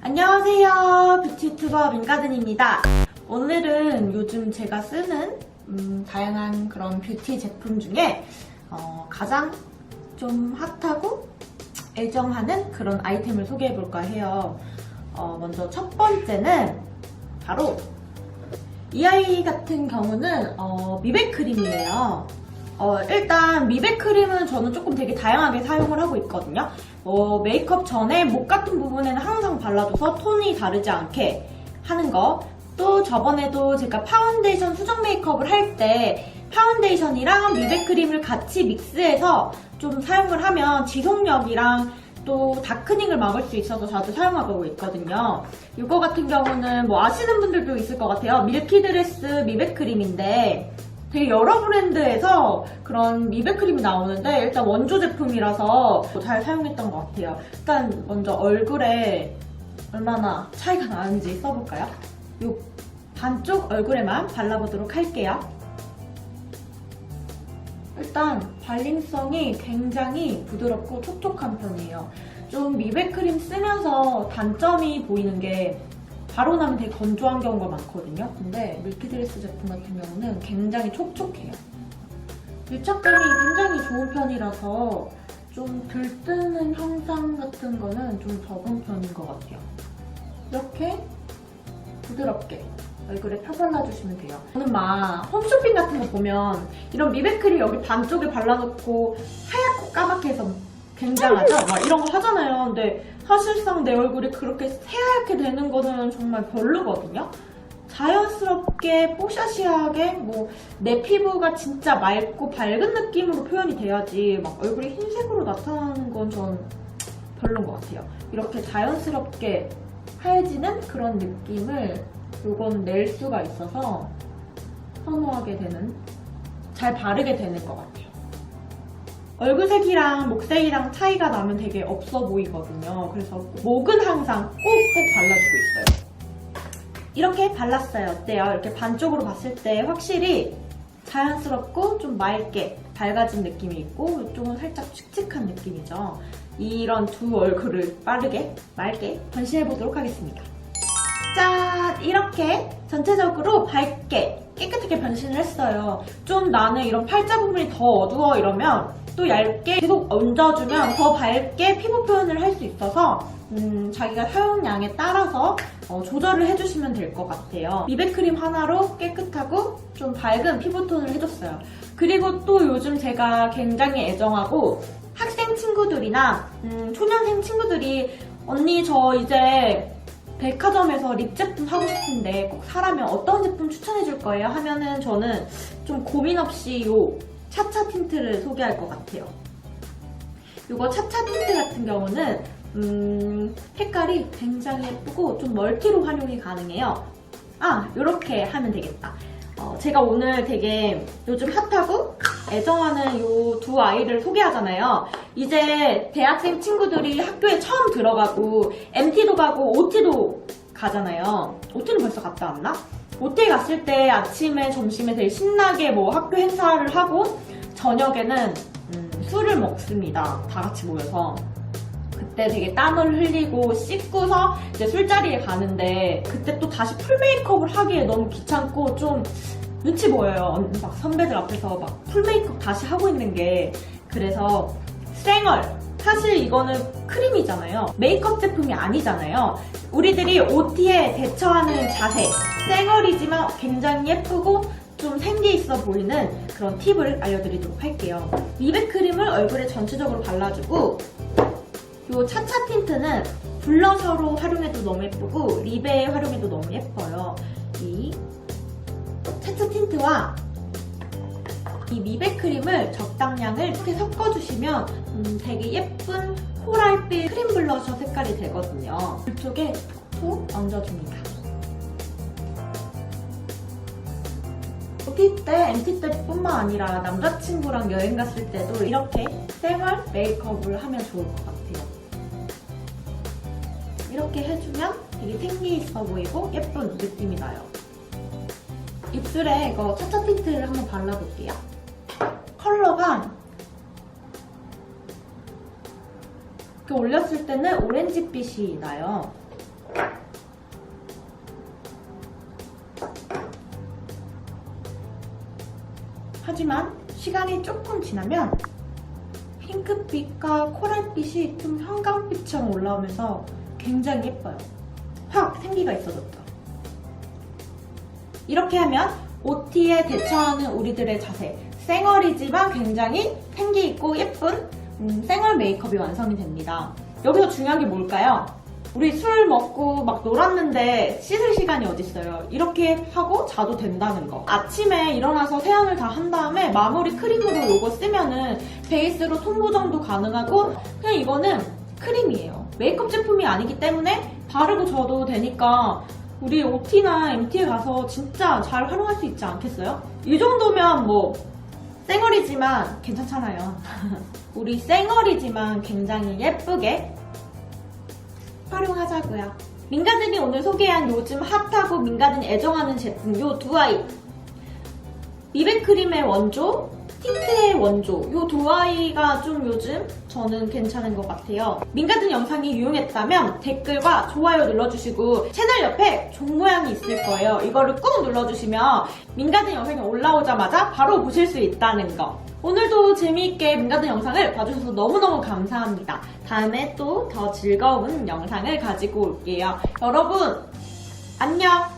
안녕하세요. 뷰티 유튜버 민가든입니다. 오늘은 요즘 제가 쓰는 음, 다양한 그런 뷰티 제품 중에 어, 가장 좀 핫하고 애정하는 그런 아이템을 소개해 볼까 해요. 어, 먼저 첫 번째는 바로 이 아이 같은 경우는 어, 미백 크림이에요. 어, 일단 미백 크림은 저는 조금 되게 다양하게 사용을 하고 있거든요. 어, 메이크업 전에 목 같은 부분에는 항상 발라줘서 톤이 다르지 않게 하는 거. 또 저번에도 제가 파운데이션 수정 메이크업을 할 때 파운데이션이랑 미백 크림을 같이 믹스해서 좀 사용을 하면 지속력이랑 또 다크닝을 막을 수 있어서 자주 사용하고 있거든요. 이거 같은 경우는 뭐 아시는 분들도 있을 것 같아요. 밀키드레스 미백 크림인데 되게 여러 브랜드에서 그런 미백 크림이 나오는데 일단 원조 제품이라서 잘 사용했던 것 같아요. 일단 먼저 얼굴에 얼마나 차이가 나는지 써볼까요? 요 반쪽 얼굴에만 발라보도록 할게요. 일단 발림성이 굉장히 부드럽고 촉촉한 편이에요. 좀 미백 크림 쓰면서 단점이 보이는 게 바로 나면 되게 건조한 경우가 많거든요. 근데 밀키드레스 제품 같은 경우는 굉장히 촉촉해요. 밀착감이 굉장히 좋은 편이라서 좀 들뜨는 현상 같은 거는 좀 적은 편인 것 같아요. 이렇게 부드럽게 얼굴에 펴발라주시면 돼요. 저는 막 홈쇼핑 같은 거 보면 이런 미백크림 여기 반쪽에 발라놓고 하얗고 까맣게 해서 굉장하죠? 막 이런 거 하잖아요. 근데 사실상 내 얼굴이 그렇게 새하얗게 되는 거는 정말 별로거든요. 자연스럽게 뽀샤시하게 뭐 내 피부가 진짜 맑고 밝은 느낌으로 표현이 돼야지 막 얼굴이 흰색으로 나타나는 건 전 별로인 것 같아요. 이렇게 자연스럽게 하얘지는 그런 느낌을 요건 낼 수가 있어서 선호하게 되는 잘 바르게 되는 것 같아요. 얼굴색이랑 목색이랑 차이가 나면 되게 없어 보이거든요. 그래서 목은 항상 꼭꼭 발라주고 있어요. 이렇게 발랐어요. 어때요? 이렇게 반쪽으로 봤을 때 확실히 자연스럽고 좀 맑게 밝아진 느낌이 있고 이쪽은 살짝 칙칙한 느낌이죠. 이런 두 얼굴을 빠르게 맑게 변신해 보도록 하겠습니다. 짠! 이렇게 전체적으로 밝게 깨끗하게 변신을 했어요. 좀 나는 이런 팔자 부분이 더 어두워 이러면 또 얇게 계속 얹어주면 더 밝게 피부 표현을 할 수 있어서 음, 자기가 사용량에 따라서 어, 조절을 해주시면 될 것 같아요. 미백크림 하나로 깨끗하고 좀 밝은 피부톤을 해줬어요. 그리고 또 요즘 제가 굉장히 애정하고 학생 친구들이나 음, 초년생 친구들이 언니 저 이제 백화점에서 립 제품 사고 싶은데 꼭 사라면 어떤 제품 추천해 줄 거예요? 하면은 저는 좀 고민 없이 요 차차 틴트를 소개할 것 같아요. 이거 차차 틴트 같은 경우는 음, 색깔이 굉장히 예쁘고 좀 멀티로 활용이 가능해요. 아, 이렇게 하면 되겠다. 어, 제가 오늘 되게 요즘 핫하고 애정하는 요 두 아이를 소개하잖아요. 이제 대학생 친구들이 학교에 처음 들어가고 MT도 가고 OT도 가잖아요. OT는 벌써 갔다 왔나? OT 갔을 때 아침에 점심에 되게 신나게 뭐 학교 행사를 하고 저녁에는 음, 술을 먹습니다. 다 같이 모여서. 그때 되게 땀을 흘리고 씻고서 이제 술자리에 가는데 그때 또 다시 풀 메이크업을 하기에 너무 귀찮고 좀 눈치 보여요. 막 선배들 앞에서 막 풀 메이크업 다시 하고 있는 게 그래서 쌩얼 사실 이거는 크림이잖아요. 메이크업 제품이 아니잖아요. 우리들이 OT에 대처하는 자세 쌩얼이지만 굉장히 예쁘고 좀 생기 있어 보이는 그런 팁을 알려드리도록 할게요. 미백 크림을 얼굴에 전체적으로 발라주고 이 차차 틴트는 블러셔로 활용해도 너무 예쁘고 립에 활용해도 너무 예뻐요. 이 차차 틴트와 이 미백 크림을 적당량을 이렇게 섞어주시면 음, 되게 예쁜 코랄빛 크림 블러셔 색깔이 되거든요. 이쪽에 톡 얹어줍니다. OT 때, MT 때뿐만 아니라 남자친구랑 여행 갔을 때도 이렇게 생활 메이크업을 하면 좋을 것 같아요. 이렇게 해주면 되게 생기 있어 보이고 예쁜 느낌이 나요. 입술에 이거 차차 틴트를 한번 발라볼게요. 하지만 이렇게 올렸을 때는 오렌지빛이 나요. 하지만 시간이 조금 지나면 핑크빛과 코랄빛이 좀 형광빛처럼 올라오면서 굉장히 예뻐요. 확 생기가 있어졌죠. 이렇게 하면 OT에 대처하는 우리들의 자세, 쌩얼이지만 굉장히 생기 있고 예쁜 음, 쌩얼 메이크업이 완성이 됩니다. 여기서 중요한 게 뭘까요? 우리 술 먹고 막 놀았는데 씻을 시간이 어딨어요. 이렇게 하고 자도 된다는 거. 아침에 일어나서 세안을 다 한 다음에 마무리 크림으로 이거 쓰면은 베이스로 톤 보정도 가능하고 그냥 이거는 크림이에요. 메이크업 제품이 아니기 때문에 바르고 져도 되니까 우리 OT나 MT에 가서 진짜 잘 활용할 수 있지 않겠어요? 이 정도면 뭐 쌩얼이지만 괜찮잖아요. 우리 쌩얼이지만 굉장히 예쁘게 활용하자고요. 민가든이 오늘 소개한 요즘 핫하고 민가든이 애정하는 제품 요 두 아이 비백크림의 원조, 틴트의 원조 요 두 아이가 좀 요즘 저는 괜찮은 것 같아요. 민가든 영상이 유용했다면 댓글과 좋아요 눌러주시고 채널 옆에 종 모양이 있을 거예요. 이거를 꾹 눌러주시면 민가든 영상이 올라오자마자 바로 보실 수 있다는 거. 오늘도 재미있게 민가든 영상을 봐주셔서 너무너무 감사합니다. 다음에 또 더 즐거운 영상을 가지고 올게요. 여러분, 안녕!